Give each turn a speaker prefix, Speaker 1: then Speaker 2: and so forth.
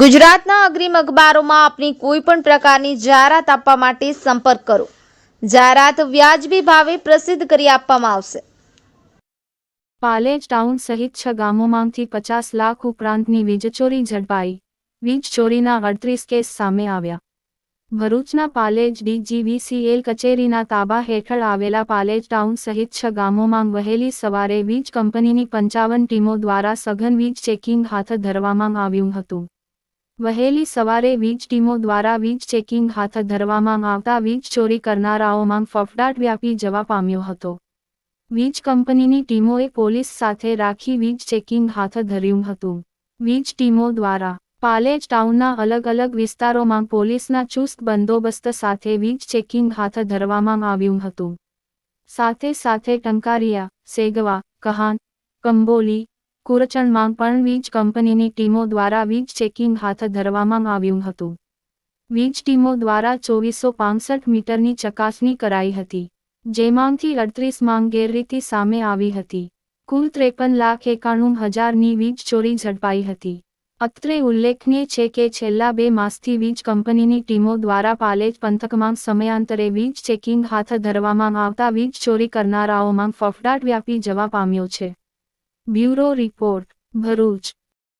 Speaker 1: ગુજરાતના અગ્રીમ અખબારોમાં આપની કોઈ પણ પ્રકારની જાહેરાત આપવા માટે સંપર્ક કરો. જાહેરાત વ્યાજબી ભાવે પ્રસિદ્ધ કરી આપવામાં આવશે.
Speaker 2: પાલેજ ટાઉન સહિત છ ગામોમાંથી પચાસ લાખ ઉપરાંતની વીજચોરી ઝડપાઈ. વીજ ચોરીના અડત્રીસ કેસ સામે આવ્યા. ભરૂચના પાલેજ ડીજીવીસીએલ કચેરીના તાબા હેઠળ આવેલા પાલેજ ટાઉન સહિત છ ગામોમાં વહેલી સવારે વીજ કંપનીની પંચાવન ટીમો દ્વારા સઘન વીજ ચેકિંગ હાથ ધરવામાં આવ્યું હતું. વહેલી સવારે વીજ ટીમો દ્વારા વીજ ચેકિંગ હાથ ધરવામાં આવતા વીજ ચોરી કરનારાઓમાં ફફડાટ વ્યાપી જવા પામ્યો હતો. વીજ કંપનીની ટીમોએ પોલીસ સાથે રાખી વીજ ચેકિંગ હાથ ધર્યું હતું. વીજ ટીમો દ્વારા પાલેજ ટાઉનના અલગ અલગ વિસ્તારોમાં પોલીસના ચુસ્ત બંદોબસ્ત સાથે વીજ ચેકિંગ હાથ ધરવામાં આવ્યું હતું. સાથે સાથે ટંકારિયા, સેગવા, કહાન, કંબોલી કુરચણમાં પણ વીજ કંપનીની ટીમો દ્વારા વીજ ચેકિંગ હાથ ધરવામાં આવ્યું હતું. વીજ ટીમો દ્વારા ચોવીસો પાંસઠ મીટરની ચકાસણી કરાઈ હતી, જેમાંથી અડત્રીસ માંગ ગેરરીતિ સામે આવી હતી. કુલ ત્રેપન લાખ એકાણું હજારની વીજ ચોરી ઝડપાઈ હતી. અત્રે ઉલ્લેખનીય છે કે છેલ્લા બે માસથી વીજ કંપનીની ટીમો દ્વારા પાલેજ પંથકમાં સમયાંતરે વીજ ચેકિંગ હાથ ધરવામાં આવતા વીજ ચોરી કરનારાઓમાં ફફડાટ વ્યાપી જવા પામ્યો છે. Bureau report Bharuch.